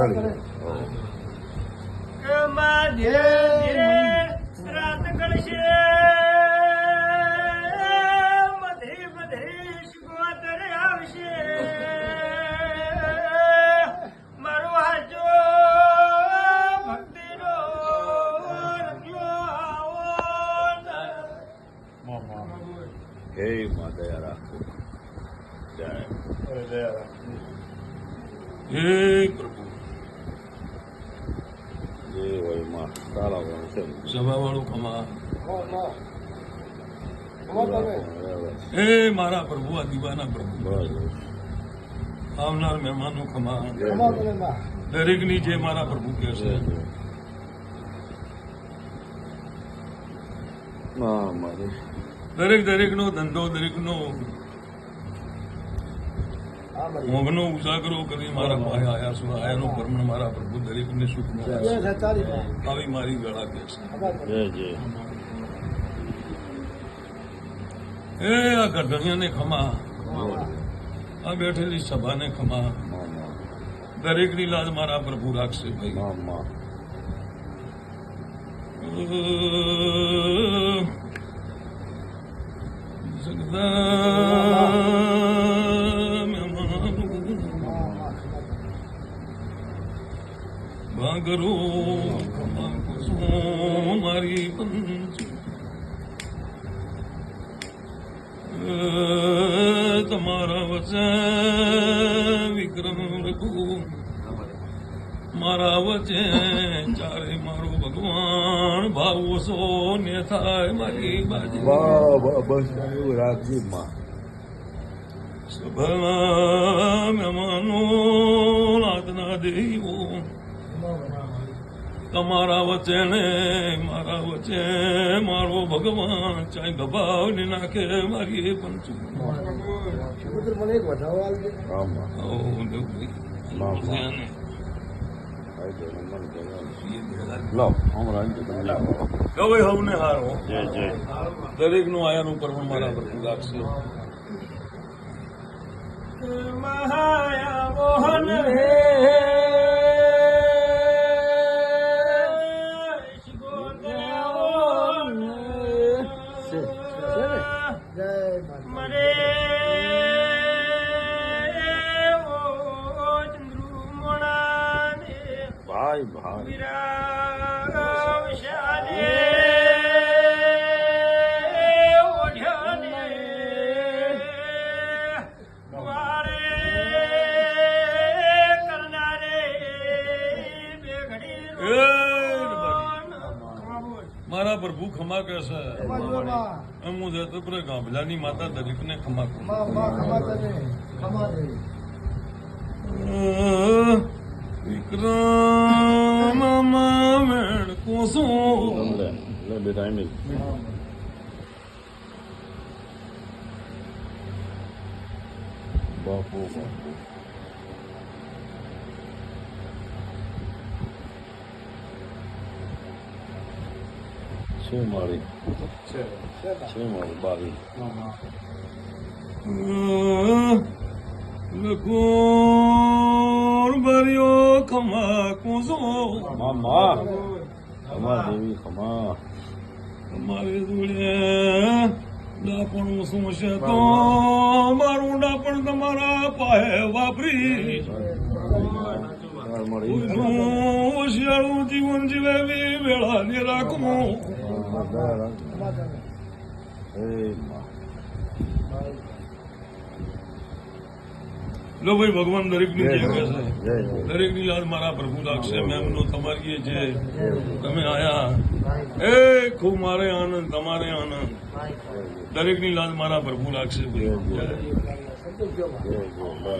કરે રેડી માં ધીરે ધીરે રાત ગળશે મધરી મધરી શિકોતર આવશે મારો હાચો ભક્તિનો રખ્યો આવો હે માં દયા રાખો જય હે પ્રભુ સભાવાળું ખમા હા મારા પ્રભુ આ દીવાના પ્રભુ. આવનાર મહેમાનો ખમા. ખબર તમે માં દરેકની જે મારા પ્રભુ કહે છે. દરેક દરેકનો ધંધો દરેકનો મોગનો ઉજાગરો કરી મારા પાસે આયા છું. આયાનો પરમણ મારા પ્રભુ દરેકને સુખ આવી મારી ગળા કે છે. એ આ ગઢણિયાને ખમા. આ બેઠેલી સભાને ખમા. દરેકની લાજ મારા પ્રભુ રાખશે ભાઈ. માં ભાગરો મારી તમારા વચે વિક્રમ રઘુ મારા વચે ચારે મારો ભગવાન ભાવ સો ને થાય મારી બાજી બસ રાખજી માં સભા મહેમાનો નાદના દેવો તમારા વચ્ચે ને મારા વચ્ચે મારો ભગવાન ચાઈ ગભાવને નાખે મારી પંચુ મને એક આવજે ના, ના. હવે હવને હારો જય જય દરેકનું આયાનું પરમણ મારા પર રાખશે મહાયા મોહન હે ભાઈ ભાઈ વિરાવશાને ઓઢ્યાને વારે કરનારે બે ઘડી એ મારા પ્રભુ ખમા કહે છે ખમા જો માં હું જતો પર ગાભલાની માતા દરેકને ખમા કરું માં માં ખમા તમે ખમા દે વિક્રમ મેળ કોસો લે લે બેટા એમ બાપુ બાપુ છે મારી છે મારી બાવી લકોર ભર્યો ખમા દેવી ખમા અમારે જોડે ડાપણું શું છે તો મારું ડાપણ તમારા પાસે વાપરી તાર શિયાળું જીવન જીવેવી વેળા ને રાખું ખમા તમે હે માં લો ભાઈ ભગવાન દરેકની જય જય દરેકની યાદ મારા પ્રભુ લાગશે. મેમનો તમારી એ છે તમે આયા. એ ખૂબ મારે આનંદ તમારે આનંદ. દરેકની લાજ મારા પ્રભુ લાગશે ભાઈ.